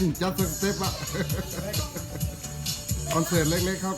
นจัดสเต็ปอะคอนเสิร์ตเล็กๆครับ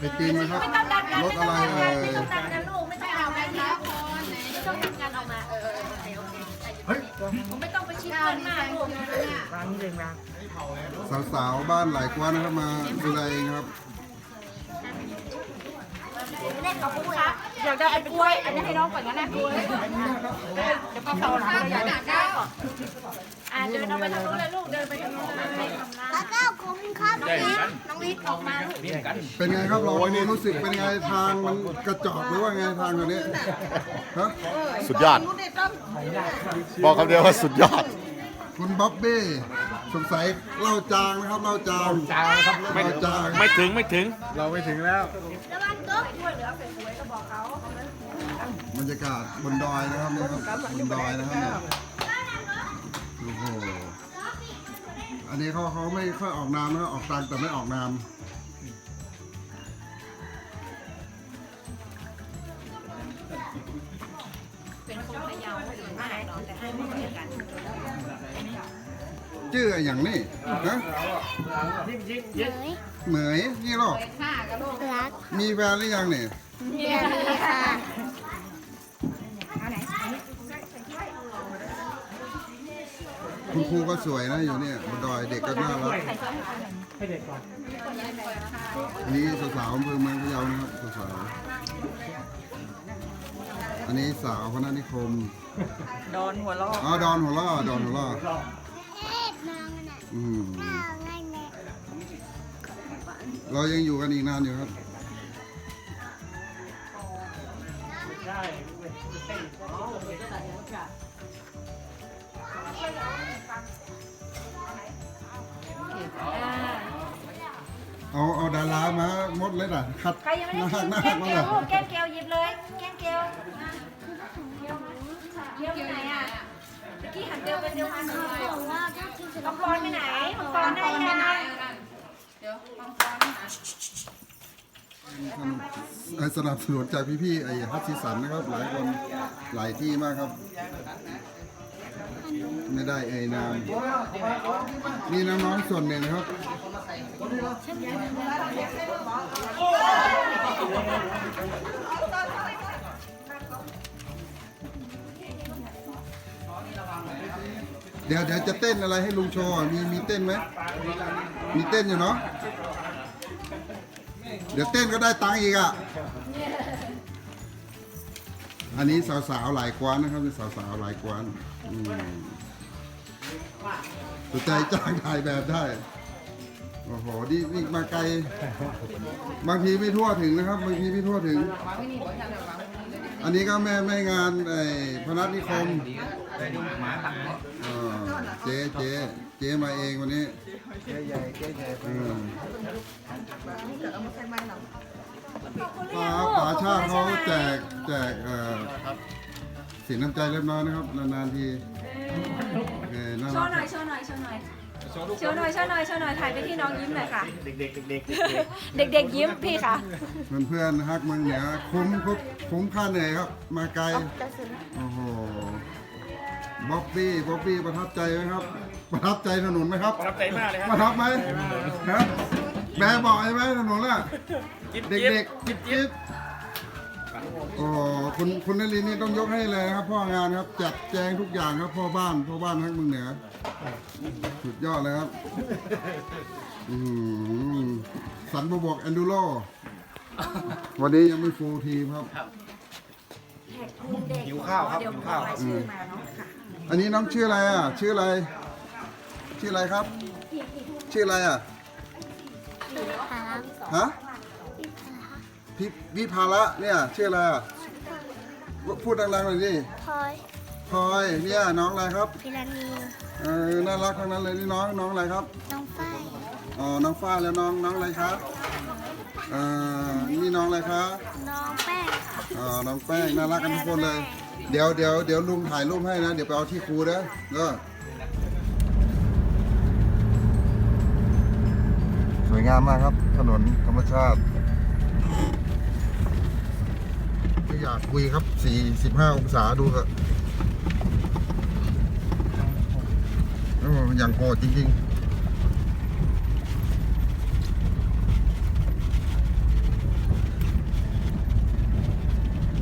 ไม่ต้องดันกัรไม่ต้ออะงดันเอ่กไม่ต้องดันนะลูกไม่ต้องเอาไปแล้วคนไม่ต้องดันกันออกมาเออโอเคโอเคเฮ้ยผมไม่ต้องไปชิมกันมากลูกร้านนี้เลยมาสาวๆบ้านหลายกว่านะครับมาดูแลเองครับนกัครับอยากได้ไอ้กล้วยอันนี้ให้น้องก่อนนะแม่กล้วยเดี๋ยวพอโตหลังเราอยากได้ เดินเอาไปทางนู้นเลยลูก เดินไปทางนู้นเลยแล้วก็คุ้มครับน้องลิศน้องลิศออกมาลูกเป็นไงครับเรารู้สึกเป็นไงทางมันกระจอกหรือว่าไงทางตัวนี้ฮะสุดยอด บอกคำเดียวว่าสุดยอด คุณบ๊อบบี้สงสัยเหล่าจางนะครับเหล่าจางจางครับเหล่จางไม่ถึงไม่ถึง เราไม่ถึงแล้วระวังตุ๊กบรรยากาศบนดอยนะครับนี่ครับบนดอยนะครับเนี่ยโอ้โห อันนี้เขาเขาไม่ค่อยออกนามนะครับออกตังค์แต่ไม่ออกนามเป็นคนพะเยาหรือไม่เนาะแต่ให้ไม่เหมือนกันชื่ออย่างนี้นะเหมยเหมยนี่หรอรักมีแฟนหรือยังเนี่ยเดียดีค่ะ คุณครูก็สวยนะอยู่เนี่ยบนดอยเด็กก็น่ารักให้เด็กก่อนอันนี้สาวๆอำเภอเมืองพะเยานะครับสาวๆอันนี้สาวพนัสนิคมโดนหัวล้ออ๋อดอนหัวล่อดอนหัวล่อเอ๊ะน้องน่ะอืมข้าวง่ายแน่เรายังอยู่กันอีกนานอยู่ครับได้ เอาเอาดารามาหมดเลยน่ะคัดใครยังไม่หได้น้ากินหน้าแกงมาเกลีเลยวยลูกแกงเกลียวหยิบเลย แกงเกลียวเกลียวมาเกลียวไหนอะเมื่อกี้หันเดียวเป็นเดียวมาหน่อยบอกว่าถ้ากินเสร็จมังกรไปไหนมังกรได้ยังให้สนับสนุนจากพี่ๆไอ้ฮัตซิสันนะครับ หลายคนหลายที่มากครับ ไม่ได้ไอ้นาม นี่น้องๆส่วนหนึ่งครับ เดี๋ยวเดี๋ยวจะเต้นอะไรให้ลุงโชว์อะมีมีเต้นไหม มีเต้นอยู่เนาะ เดี๋ยวเต้นก็ได้ตังค์อีกอะ อันนี้สาวๆหลายกวานนะครับสาวๆหลายกวนอืม สนใจจ้างถ่ายแบบได้ โอ้โหนี่นี่มาไกล บางทีไม่ทั่วถึงนะครับ บางทีไม่ทั่วถึง อันนี้ก็แม่แม่งานไอ้พนัสนิคมอ่าเจ๊เจ๊เจ๊มาเองวันนี้อืมป๋าป๋าชาติเขาแจกแจกเอ่อสินน้ำใจเล็กน้อยนะครับ นานๆที เโชรัว์หน่อยกโชว์หน่อยโชว์หน่อยโชว์หน่อยโชว์หน่อยโชว์หน่อยถ่ายไปที่น้องยิ้มหน่อยค่ะ เด็กๆเด็กๆเด็กเด็กๆยิ้มพี่ค่ะเพื่อนๆฮักเมืองเหนือคุ้มคุ้มคุ้มค่าเหนื่อยครับมาไกลโอ้โหบ๊อบบี้บ๊อบบี้ประทับใจไหมครับ ประทับใจถนนไหมครับๆประทับใจมากเลยคปรับระทับไหมฮะแม่บอกใช่ไหมถนนน่ะ เด็กๆจิ๊บจิ๊บ โอ้โหคุณคุณนลินนี่ต้องยกให้เลยนะครับพ่องานครับ จัดแจงทุกอย่างครับพ่อบ้านพ่อบ้านทั้งเมืองเหนือสุดยอดเลยครับอืมสันบวกแอนดูโรวันนี้ยังไม่ฟูลทีมครับหิวข้าวครับหิวข้าวชื่อมาเนาะค่ะอันนี้น้องชื่ออะไรอะ ชื่ออะไร ชื่ออะไรครับ ชื่ออะไรอะหาฮะ พิวิภาระเนี่ยชื่ออะไรอะพูดดังๆหน่อยดิพลอยพลอยเนี่ยน้องอะไรครับพิรานีเออน่ารักทั้งนั้นเลยนี่น้องน้องอะไรครับน้องฝ้ายอ๋อน้องฟ้าแล้วน้องน้องอะไรครับเอ่อนี่น้องอะไรครับน้องแป้งค่ะอ๋อน้องแป้งน่ารักกันทุกคนเลย เดี๋ยวเดี๋ยวเดี๋ยวลุงถ่ายรูปให้นะ เดี๋ยวไปเอาที่ครูนะเออสวยงามมากครับ ถนนธรรมชาติ ไม่อยากคุยครับ 45 องศาดูเถอะโอ้อย่างโหดจริงๆ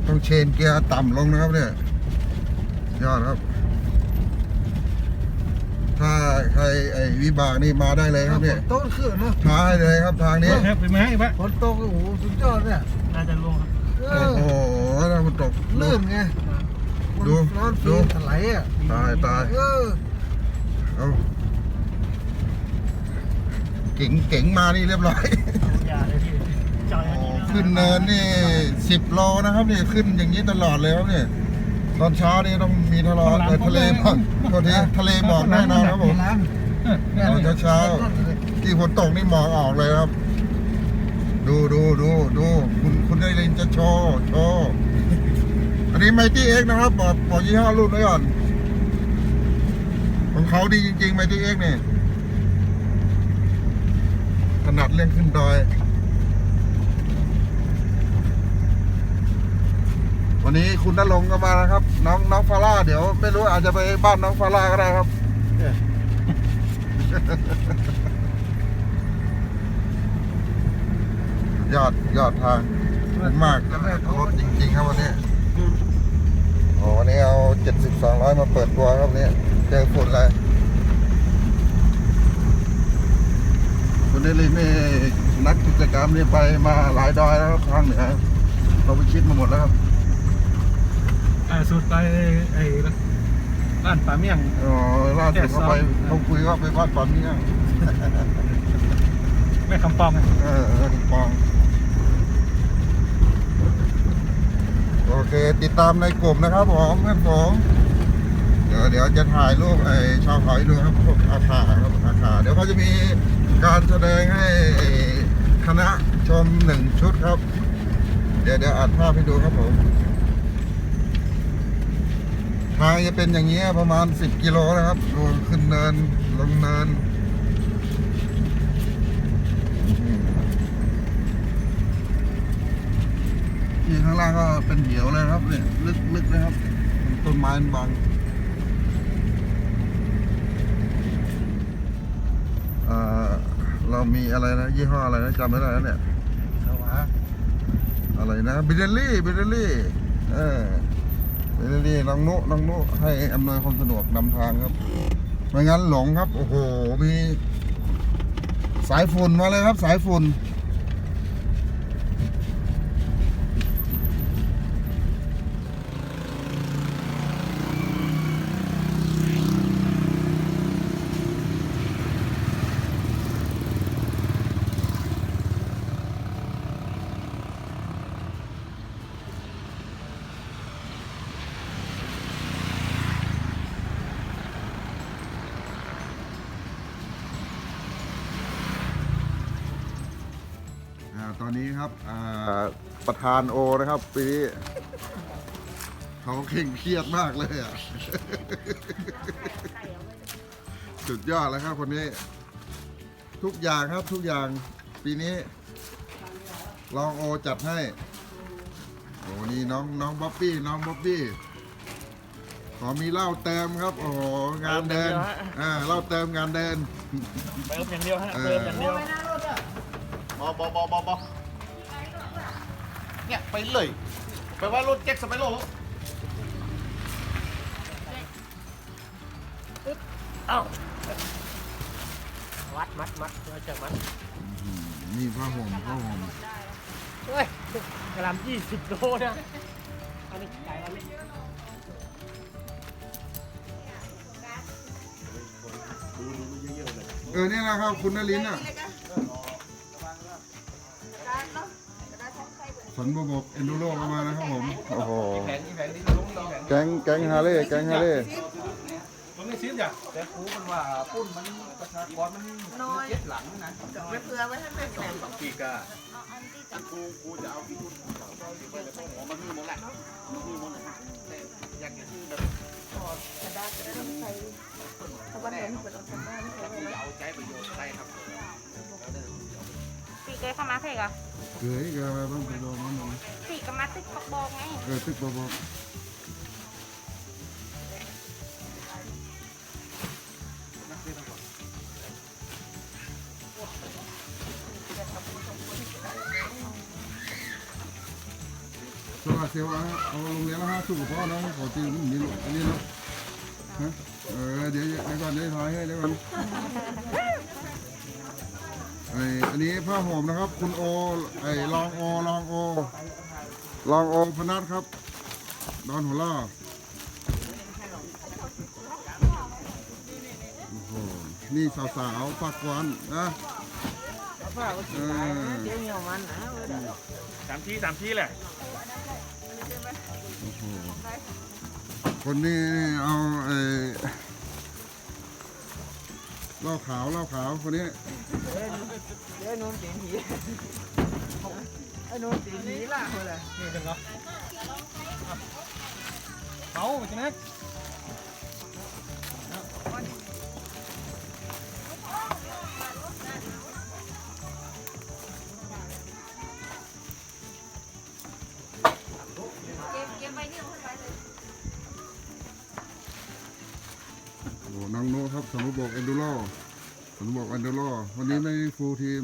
ต้องเชนเกียร์ต่ำลงนะครับเนี่ยยอดครับใครไอ้วิบากนี่มาได้เลยครับเนี่ยโต๊ะขึ้นเนาะท้าให้เลยครับทางนี้ไปไหมอีกปะฝนตกโอ้โหสุดยอดเนี่ยน่าจะลงครับ เอโอ้อโหแล้วมันตก ลื่นไงดูร้อนดู ฟีถลายอะตายตายเออเอาเก๋งเก๋งมานี่เรียบร้อยอย่าเลยพี่จอยอันนี้นะขึ้นเนินนี่สิบโลนะครับนี่ขึ้นอย่างนี้ตลอดเลยครับเนี่ยตอนเช้านี่ต้องมีทะเลาะเอ่อทะเลหมอกโทษทีทะเลหมอกแน่นอนครับผมล้างตอนเช้าๆที่ฝนตกนี่หมอกออกเลยครับ ดูดูดูดูคุณคุณได้ลินจะโชว์โชว์อันนี้ไมตี้เอ็กนะครับบอกบอกยี่ห้อรุ่นไว้ก่อน ของเขาดีจริงๆไมตี้เอ็กเนี่ยถนัดเรื่องขึ้นดอย วันนี้คุณนรงก็มานะครับ น้องน้องฟาร่าเดี๋ยว ไม่รู้อาจจะไปบ้านน้องฟาร่าก็ได้ครับ ยอดยอดทางขอบคุณมากรถจริงๆครับวันนี้โอ้วันนี้เอาเจ็ดสิบสองร้อยมาเปิดตัวครับเนี่ยเจอฝุ่นเลยคุณนิรินทร์นี่นักกิจกรรมนี่ไปมาหลายดอยแล้วครับทางเหนือเราไปคิดมาหมดแล้วครับอ่าสุดไปไอ้บ้านป่าเมี่ยงอ๋อล่าสุดเขาไปเขาคุยว่าไปบ้านปอนนี่ยแม่คำปองไงเออเออปอง อเค ติดตามในกลุ่มนะครับผมเพื่อนผมเดี๋ยวเดี๋ยวจะถ่ายรูปไอ้ชาวเขาให้ดูครับพวกอาคาครับอาคาเดี๋ยวเขาจะมีการแสดงให้คณะชมหนึ่งชุดครับ เดี๋ยวเดี๋ยวอัดภาพให้ดูครับผมทางจะเป็นอย่างนี้ยประมาณ 10 กิโลนะครับดูขึ้นเนินลงเนิน นี่ข้างล่างก็เป็นเหวเลยครับเนี่ยลึกๆนะครับ ต้นไม้มันบังเอ่อเรามีอะไรนะ ยี่ห้ออะไรนะจำไม่ได้แล้วเนี่ยเอาวะอะไรนะบิเดลลี่บิเดลลี่ เออบิเดลลี่น้องนุน้องนุให้อำนวยความสะดวกนำทางครับไม่งั้นหลงครับ โอ้โห มี สายฝุ่นมาเลยครับ สายฝุ่น อ่าตอนนี้ครับอ่าประธานโอนะครับปีนี้เขาเคร่งเครียดมากเลยอะ สุดยอดแล้วครับคนนี้ ทุกอย่างครับทุกอย่างปีนี้ ลองโอจัดให้โอ้นี่น้องน้องบ๊อบบี้น้องบ๊อบบี้ขอมีเหล้าเติมครับ โอ้โหงานเดินอ่าเหล้าเติมงานเดินเติมอย่างเดียวฮะเออเติมอย่างเดียว บอบอบอบอบอ เนี่ยไปเลยไปว่ารถแจ็คสไปโลมัดมัดมัดเราจะมัดนี่ผ้าห่มผ้าห่มเฮ้ยกระลำยี่สิบโลนะอันนี้ไก่อันนี้เออเนี่ยนะครับคุณนลินทร์อะ ฝนบวบเอนดูโรก็มานะครับผม โอ้โหแก๊งแก๊งฮาเล่แก๊งฮาเล่ผมไม่ซิ้นจ้ะแต่ครูมันว่าปุ้นมันประชากรมันน้อยเจ็ดหลังนะปีกาครูครูจะเอากี่ทุ่นหัวมันมีหมดแหละมีหมดเลยแต่อยากจะคือแบบเอาใจประโยชน์ได้ครับปีเกยเข้ามาเพกอะเกยเกยมาบ้างไปโดนมันหน่อยปีกก็มาติ๊กบ อกบอกไงเกยตึกบอบโซลาร์เซลล์นะเอาลงเรียนแล้วฮะสู้กับพ่อนะขอตีนนี่ลูกอันนี้เนาะฮะเอออเดี๋ยวเดี๋ยวก่อนเดี๋ยวถอยให้เดี๋ยวก่อน ไออันนี้ผ้าห่มนะครับ คุณโอไอลองโอลองโอลองโอพนัทครับ ดอนหัวล่อโอ้โหนี่สาวๆฝากกวนนะเออสามที่สามที่แหละโอ้โหคนนี้เอาไอ้ เหล้าขาวเหล้าขาวคนนี้ไอ้นุ่นตีนีไอ้นุ่นตีนีล่ะคนละนี่เป็นเหรอเอาใช่ไหม น้องโน้ตครับสมุทรบอกเอนดูโรสมุทรบอกเอนดูโรวันนี้ไม่ฟูลทีม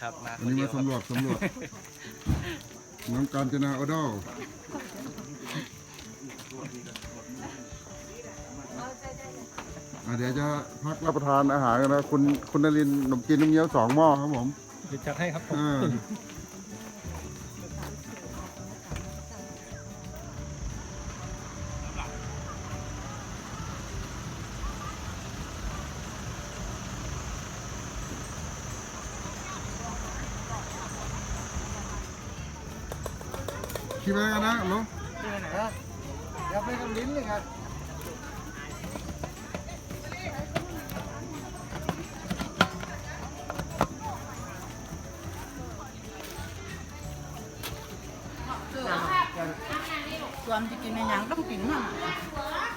ครับมาวันนี้มาสำรวจสำรวจ น้องการจนาออดอลอะเดี๋ยวจะพักรับประทานอาหารกันนะ คุณคุณนรินทร์ขนมจีนน้ำเงี้ยวสองหม้อครับผม เดี๋ยวจัดให้ครับผมอ่าคิดไปกันนะลูกที่ไหนฮะเดี๋ย งกินมั่งเ